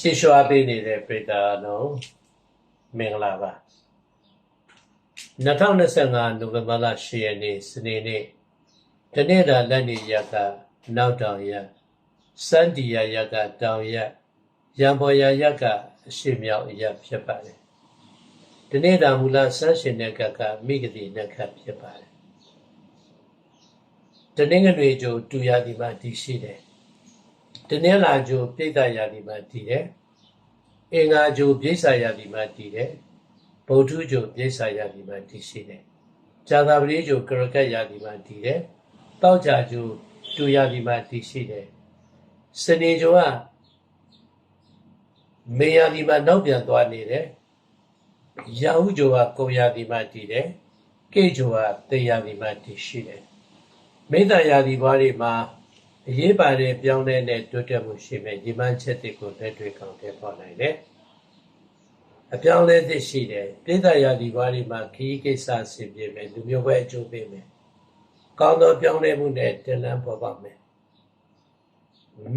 ချစ်ရွှာပေးနေတဲ့ပြည်သားလုံးမင်္ဂလာပါ2025နိုဝင်ဘာလ10ရက်နေ့စနေနေ့တနေ့တာလက်နေရက်ကနောက်တောင်ရက်စန်ဒီယာရက်ကတောင်ရက်ရံပေါ်ရရက်ကအရှိမြောက်ရက်ဖြစ်ပါတယ်တနေ့တာမူလဆန်းရှင်တဲ့ကကမိဂတိနက္ခတ်ဖြစ်ပါတယ်တနင်္ဂနွေကျိုတူရသည်မှာတည်ရှိတယ် တနင်္လာကျိုပြိတ္တရာသည်မှာတည်တယ်အင်္ဂါကျိုပြိဿရာသည်မှာတည်တယ်ဗုဒ္ဓကျိုပြိဿရာသည်မှာတည်ရှိတယ်ဇာတာပတိကျိုကရကတ်ရာသည်မှာတည်တယ်တောက်ကြကျိုတူရာသည်မှာတည်ရှိတယ်စနေကျိုကမေယာဒီမှာနောက်ပြန်သွားနေတယ်ရာဟုဂျိုကကုံယာဒီမှာတည်တယ်ကေဂျိုကတေယာဒီမှာတည်ရှိတယ်မိတ္တယာဒီဘွားတွေမှာ အရေးပါတဲ့ပြောင်းလဲတဲ့တိုးတက်မှုရှိမဲ့ဒီမှန်ချက်တွေကိုလက်တွေ့ကောင်းတဲ့ပေါ်နိုင်တယ်အပြောင်းလဲသစ်ရှိတယ်ပိဋကယာဒီဘွားတွေမှာခီးကိစ္စဆင်ပြေမယ်လူမျိုးပဲအကျိုးပေးမယ်ကောင်းသောပြောင်းလဲမှုနဲ့တလန်းပေါ်ပါမယ်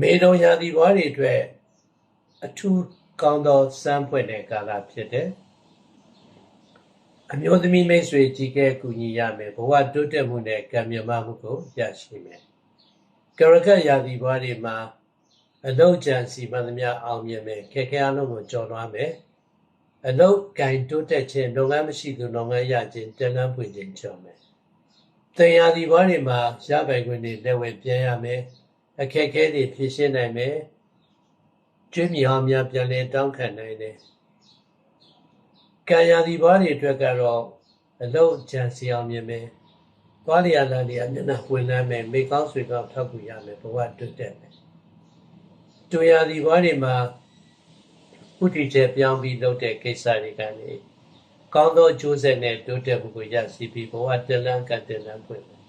မေတော်ယာဒီဘွားတွေအတွက်အထူးကောင်းသောစမ်းဖွင့်တဲ့ကာလဖြစ်တယ်အမျိုးသမီးမိတ်ဆွေကြီးကဲကူညီရမယ်ဘဝတိုးတက်မှုနဲ့ကံမြမမှုကိုရရှိမယ် ကရကတ်ရာသီဘွားတွေမှာအလုံးကြံစီမံသမျှအောင်မြင်မယ်ခက်ခဲအလုံးကိုကြော်လွှားမယ်အလုံးကင်တိုးတက်ခြင်းလုပ်ငန်းမရှိသူလုပ်ငန်းရခြင်းတန်လန်းပွင့်ခြင်းကြော်မယ်တင်ရာသီဘွားတွေမှာရပိုင်ခွင့်တွေလက်ဝဲပြန်ရမယ်အခက်အခဲတွေဖြေရှင်းနိုင်မယ်ကျွေးမြောင်များပြန်လည်တောင်းခံနိုင်တယ်ကံရာသီဘွားတွေအတွက်ကတော့အလုံးကြံစီအောင်မြင်မယ် သွားလျာလာလျာမျက်နှာဝင်လမ်းမယ်မိကောင်းဆွေကောင်းထောက်ကူရမယ်ဘဝတွတ်တက်မယ်တူရာဒီဘွားတွေမှာဥတီချက်ပြောင်းပြီးလုပ်တဲ့ကိစ္စတွေကနေကောင်းသောကျိုးဆက်နဲ့တိုးတက်မှုကိုရရှိပြီးဘဝတလန်းကတလန်းပွင့်မယ်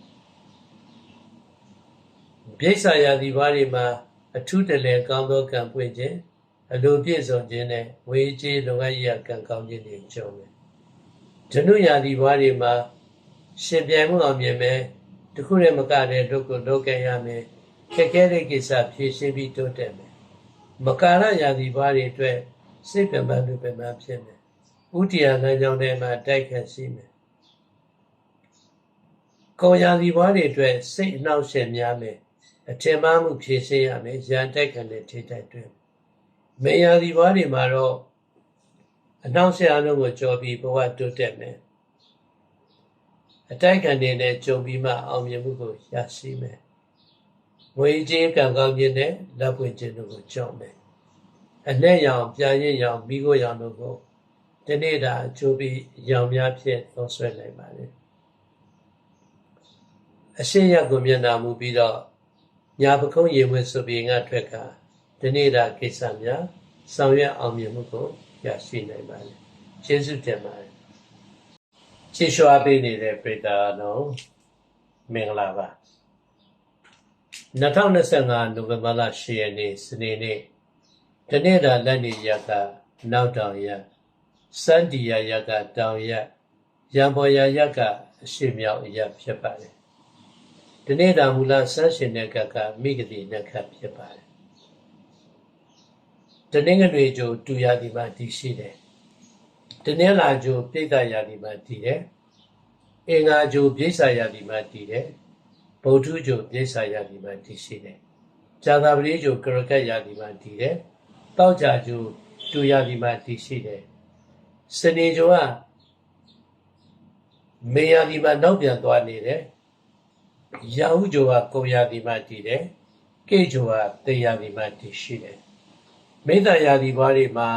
ပြိဿရာဒီဘွားတွေမှာအထူးတလဲကောင်းသောကံပွင့်ခြင်းအလိုပြည့်စုံခြင်းနဲ့ဝေကြေးလုံအပ်ရကံကောင်းခြင်းတွေကြုံမယ်ဓနုရာဒီဘွားတွေမှာ ရှင်ပြိုင်မှုအောင်မြင်မယ်တခုနဲ့မကတဲ့ဒုက္ခလောကရမယ်ခက်ခဲတဲ့ကိစ္စဖြေရှင်းပြီးတိုးတက်မယ်မကာရရာသီဘာတွေအတွက်စိတ်ပြမလူပြမဖြစ်မယ်ဥတီယာလမ်းကြောင်းထဲမှာတိုက်ခတ်ရှိမယ်ကောရာသီဘာတွေအတွက်စိတ်အနှောက်အယှက်များမယ်အထင်မှားမှုဖြေရှင်းရမယ်ရန်တိုက်ခတ်တဲ့ထိတိုက်တွင်မေယာသီဘာတွေမှာတော့အနှောက်အယှက်အလုံးကိုကြော်ပြီးဘဝတိုးတက်မယ် အတိုက်ခံတွေနဲ့ကြုံပြီးမှအောင်မြင်မှုကိုရရှိမယ်။ငွေကြေးကံကောင်းခြင်းနဲ့လက်ပွင့်ခြင်းတို့ကိုကြောက်မယ်။အနဲ့ရောင်ပြန်ရင်ရောင်မိကိုရောင်တို့ကိုဒီနေ့တာအကျိုးပြီးရောင်များဖြင့်သုံးဆွဲနိုင်ပါလေ။အရှင်းရက်ကိုမျက်နာမူပြီးတော့ညာပကုံးရေဝင်ဆိုပြီးငါထွက်ကဒီနေ့တာကိစ္စများဆောင်ရွက်အောင်မြင်မှုကိုရရှိနိုင်ပါလေ။ကျေးဇူးတင်ပါတယ် ချစ်ရွှာပေးနေတဲ့ပြည်သားလုံးမင်္ဂလာပါ2025နိုဝင်ဘာလ10ရက်နေ့စနေနေ့တနေ့တာလက်နေရက်ကနောက်တောင်ရက်စန်ဒီယာရက်ကတောင်ရက်ရံပေါ်ရရက်ကအရှိမြောက်ရက်ဖြစ်ပါတယ်တနေ့တာမူလဆန်းရှင်တဲ့ကကမိဂတိနက္ခတ်ဖြစ်ပါတယ်တနင်္ဂနွေကျိုတူရသည်မှာတည်ရှိတယ် တနင်္လာကျိုပြိတ္တရာဒီမှာတည်တယ်အင်္ဂါကျိုပြိဿရာဒီမှာတည်တယ်ဗုဒ္ဓကျိုပြိဿရာဒီမှာတည်ရှိတယ်ဇာတာပတိကျိုကရကတ်ရာဒီမှာတည်တယ်တောက်ကြကျိုတူရာဒီမှာတည်ရှိတယ်စနေကျိုကမေယာဒီမှာနောက်ပြန်သွားနေတယ်ရာဟုကျိုကကုံရာဒီမှာတည်တယ်ကေကျိုကတေယာဒီမှာတည်ရှိတယ်မိတ္တရာဒီဘွားတွေမှာ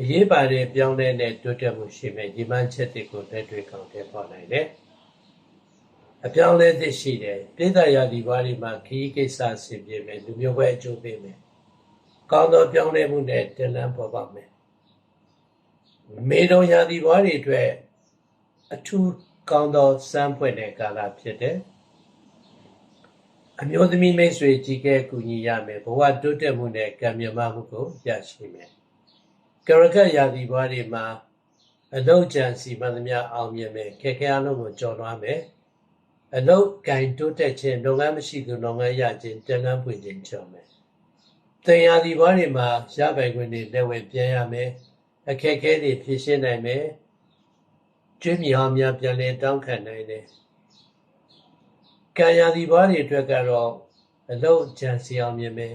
အရေးပါတဲ့ပြောင်းလဲတဲ့တိုးတက်မှုရှိမဲ့ဒီမှန်ချက်တွေကိုလက်တွေ့ကောင်းတဲ့ပေါ်နိုင်တယ်။အပြောင်းလဲသစ်ရှိတယ်။ပြည်သားရာဒီဘွားတွေမှာခီးကိစ္စဆင်ပြေမယ်လူမျိုးပဲအကျိုးပေးမယ်။ကောင်းသောပြောင်းလဲမှုနဲ့တလန်းပေါ်ပါမယ်။မေတော်ရာဒီဘွားတွေအတွက်အထူးကောင်းသောစမ်းဖွင့်တဲ့ကာလဖြစ်တယ်။အမျိုးသမီးမိတ်ဆွေကြီးကဲကူညီရမယ်ဘဝတိုးတက်မှုနဲ့ကံမြမမှုကိုရရှိမယ်။ ကရကတ်ရာသီဘွားတွေမှာအလုံးကြံစီမှန်သမျှအောင်မြင်မယ်ခက်ခဲအလုံးကိုကြော်လွှားမယ်အလုံးကင်တိုးတက်ခြင်းလုပ်ငန်းမရှိသူလုပ်ငန်းရခြင်းတန်လန်းပွင့်ခြင်းကြော်မယ်တင်ယာဒီဘွားတွေမှာရပိုင်ခွင့်တွေလက်ဝဲပြန်ရမယ်အခက်အခဲတွေဖြေရှင်းနိုင်မယ်ကျွေးမြောင်များပြန်လည်တောင်းခံနိုင်တယ်ကံယာဒီဘွားတွေအတွက်ကတော့အလုံးကြံစီအောင်မြင်မယ်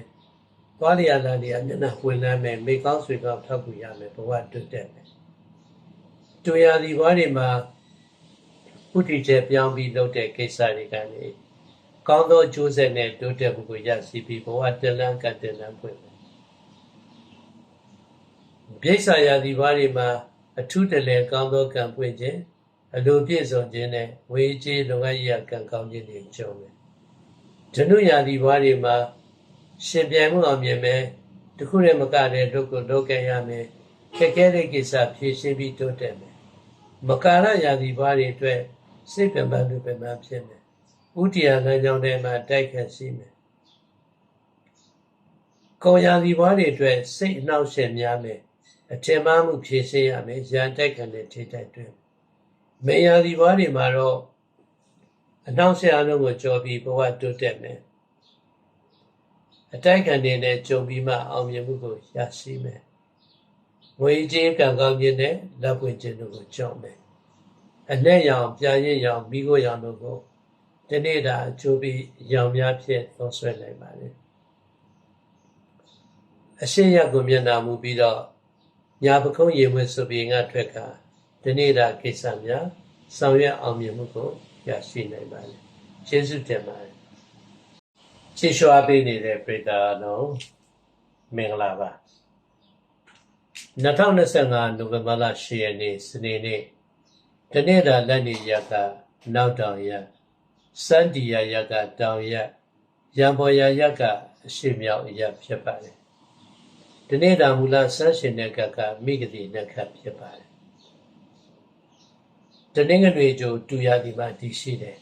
သွားလျာလာလျာမျက်နှာဝင်လမ်းမယ်မိကောင်းဆွေကောင်းထောက်ကူရမယ်ဘဝတွတ်တက်မယ်တူယာဒီဘွားတွေမှာဥတီချက်ပြောင်းပြီးလုပ်တဲ့ကိစ္စတွေကနေကောင်းသောအကျိုးဆက်နဲ့တိုးတက်မှုကိုရရှိပြီးဘဝတလန်းကတလန်းပွင့်မယ်ပြိဿာယာဒီဘွားတွေမှာအထုတလဲကောင်းသောကံပွင့်ခြင်းအလိုပြည့်စုံခြင်းနဲ့ဝေးကြီးလုံငန်းရကံကောင်းခြင်းတွေကြုံမယ်ဓနုယာဒီဘွားတွေမှာ ရှင်ပြိုင်မှုအောင်မြင်မယ်တခုနဲ့မကတဲ့ဒုက္ခဒုက္ခရမယ်ခက်ခဲတဲ့ကိစ္စဖြေရှင်းပြီးတိုးတက်မယ်မကာရယာဒီဘွားတွေအတွက်စိတ်ပင်ပန်းလူပင်ပန်းဖြစ်မယ်ဥတီယာလမ်းကြောင်းထဲမှာတိုက်ခတ်ရှိမယ်ကောယာဒီဘွားတွေအတွက်စိတ်အနှောက်အယှက်များမယ်အထင်မှားမှုဖြေရှင်းရမယ်ရန်တိုက်ခံတဲ့ထိတိုက်တွင်မေယာဒီဘွားတွေမှာတော့အနှောက်အယှက်အလုံးကိုကြော်ပြီးဘဝတိုးတက်မယ် အတိုက်ခံတွေနဲ့ကြုံပြီးမှအောင်မြင်မှုကိုရရှိမယ်ငွေကြေးကံကောင်းခြင်းနဲ့လက်ပွင့်ခြင်းတို့ကိုကြောက်မယ်အနဲ့ရောင်ပြန်ရင်ရောင်မိခိုးရောင်တို့ကိုဒီနေ့တာအကျိုးပြီးရောင်များဖြင့်သုံးဆွဲနိုင်ပါလေအရှိရကိုမျက်နာမူပြီးတော့ညာပခုံးရေမွေးဆိုပြီးငါထွက်ကဒီနေ့တာကိစ္စများဆောင်ရွက်အောင်မြင်မှုကိုရရှိနိုင်ပါလေကျေးဇူးတင်ပါတယ် ချီးရှွားပေးနေတဲ့ပြည်သားတော်မင်္ဂလာပါ2025နိုဝင်ဘာလ10ရက်နေ့စနေနေ့ဒီနေ့တာလက်နေရကနောက်တောင်ရစန္ဒီယာရကတောင်ရရံပေါ်ယာရကအရှိမြောက်ရဖြစ်ပါတယ်ဒီနေ့တာမူလဆန်းရှင်တဲ့ကကမိဂတိနက္ခဖြစ်ပါတယ်တနင်္ဂနွေကျိုတူရသည်မှာတည်ရှိတယ်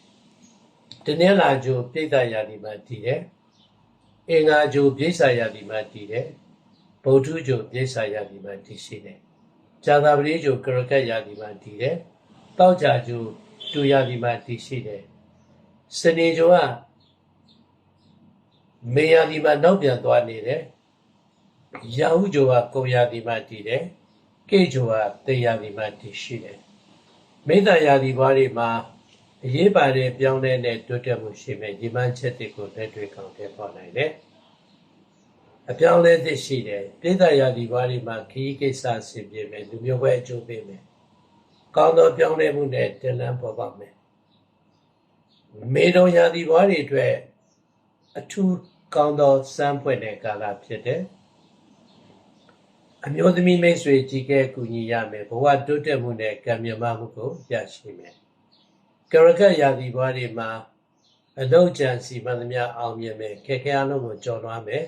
တနင်္လာကျိုပြိတ္တရာသည်မှာတည်တယ်အင်္ဂါကျိုပြိဿရာသည်မှာတည်တယ်ဗုဒ္ဓကျိုပြိဿရာသည်မှာတည်ရှိတယ်ဇာတာပတိကျိုကရကတ်ရာသည်မှာတည်တယ်တောက်ကြကျိုတူရာသည်မှာတည်ရှိတယ်စနေကျိုကမေယာဒီမှာနောက်ပြန်သွားနေတယ်ရာဟုဂျိုကကုံရာဒီမှာတည်တယ်ကေဂျိုကတေယာဒီမှာတည်ရှိတယ်မိတ္တရာဒီဘွားတွေမှာ အရေးပါတဲ့ပြောင်းလဲတဲ့တိုးတက်မှုရှိမယ်ဒီမှန်ချက်တွေကိုလက်တွေ့ကောင်းတဲ့ပေါ်နိုင်တယ်အပြောင်းလဲသစ်ရှိတယ်ပြိတ္တရာဒီဘွားတွေမှာခီးကိစ္စဆင်ပြေမယ်လူမျိုးပဲအကျိုးပေးမယ်ကောင်းသောပြောင်းလဲမှုနဲ့တလန်းပေါ်ပါမယ်မေတော်ရာသီဘွားတွေအတွက်အထူးကောင်းသောစမ်းဖွင့်တဲ့ကာလဖြစ်တယ်အမျိုးသမီးမိတ်ဆွေကြီးကဲကူညီရမယ်ဘဝတိုးတက်မှုနဲ့ကံမြမမှုကိုရရှိမယ် ကရကရာသီဘွားတွေမှာအလုံးကြံစီမှန်သမျှအောင်မြင်မယ်ခက်ခဲအလုံးကိုကြော်လွှားမယ်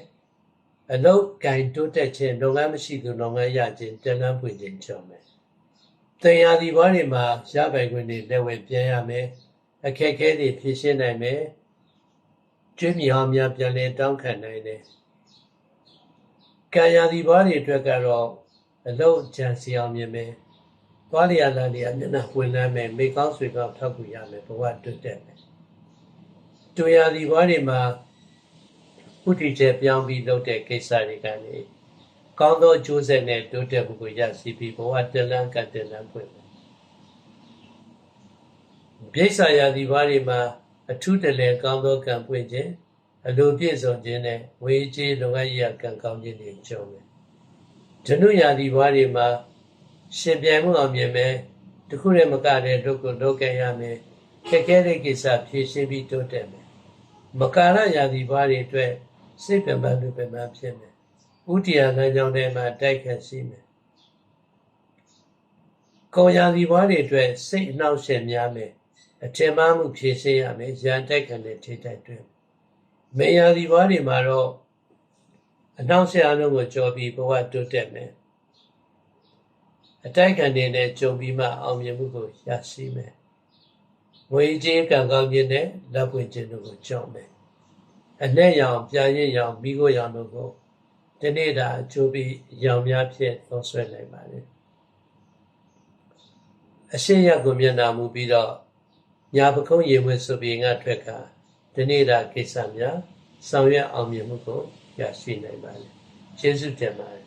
အလုံးကင်တိုးတက်ခြင်းလုပ်ငန်းမရှိသူလုပ်ငန်းရခြင်းတန်လန်းပွင့်ခြင်းကြော်မယ်တင်ရာသီဘွားတွေမှာရပိုင်ခွင့်တွေလက်ဝဲပြန်ရမယ်အခက်အခဲတွေဖြေရှင်းနိုင်မယ်ကျွေးမြောင်များပြန်လည်တောင်းခံနိုင်တယ်ကံရာသီဘွားတွေအတွက်ကတော့အလုံးကြံစီအောင်မြင်မယ် သွားလျာလာလျာမျက်နှာဝင်လမ်းမယ်မိကောင်းဆွေကောင်းထောက်ကူရမယ်ဘဝတွတ်တက်မယ်တူရာသီဘွားတွေမှာဥတီချက်ပြောင်းပြီးလုပ်တဲ့ကိစ္စတွေကနေကောင်းသောအကျိုးဆက်နဲ့တိုးတက်မှုကိုရရှိပြီးဘဝတလန်းကတလန်းပွင့်မယ်ပြိဿာယာဒီဘွားတွေမှာအထုတလဲကောင်းသောကံပွင့်ခြင်းအလိုပြည့်စုံခြင်းနဲ့ဝေးကြီးလုံငန်းရကံကောင်းခြင်းတွေကြုံမယ်ဓနုယာဒီဘွားတွေမှာ ရှင်ပြိုင်မှုအောင်မြင်မယ်တခုနဲ့မကတဲ့ဒုက္ခဒုက္ခရမယ်ခက်ခဲတဲ့ကိစ္စဖြေရှင်းပြီးတိုးတက်မယ်မကာရယာဒီဘွားတွေအတွက်စိတ်ပင်ပန်းလူပင်ပန်းဖြစ်မယ်ဥတီယာလမ်းကြောင်းထဲမှာတိုက်ခတ်ရှိမယ်ကောယာဒီဘွားတွေအတွက်စိတ်အနှောက်အယှက်များမယ်အထင်မှားမှုဖြေရှင်းရမယ်ရန်တိုက်ခံတဲ့ထိတိုက်တွင်မေယာဒီဘွားတွေမှာတော့အနှောက်အယှက်အလုံးကိုကြော်ပြီးဘဝတိုးတက်မယ် အတိုက်ခံတွေနဲ့ကြုံပြီးမှအောင်မြင်မှုကိုရရှိမယ်ငွေကြေးကံကောင်းခြင်းနဲ့လက်ပွင့်ခြင်းတို့ကိုကြောက်မယ်အနဲ့ရောင်ပြန်ရင်ရောင်မိခိုးရောင်တို့ကိုဒီနေ့တာအကျိုးပြီးရောင်များဖြင့်သုံးဆွဲနိုင်ပါလေအရှိရကိုမျက်နာမူပြီးတော့ညာပခုံးရေမွေးဆိုပြီးငါထွက်ကဒီနေ့တာကိစ္စများဆောင်ရွက်အောင်မြင်မှုကိုရရရှိနိုင်ပါလေကျေးဇူးတင်ပါတယ်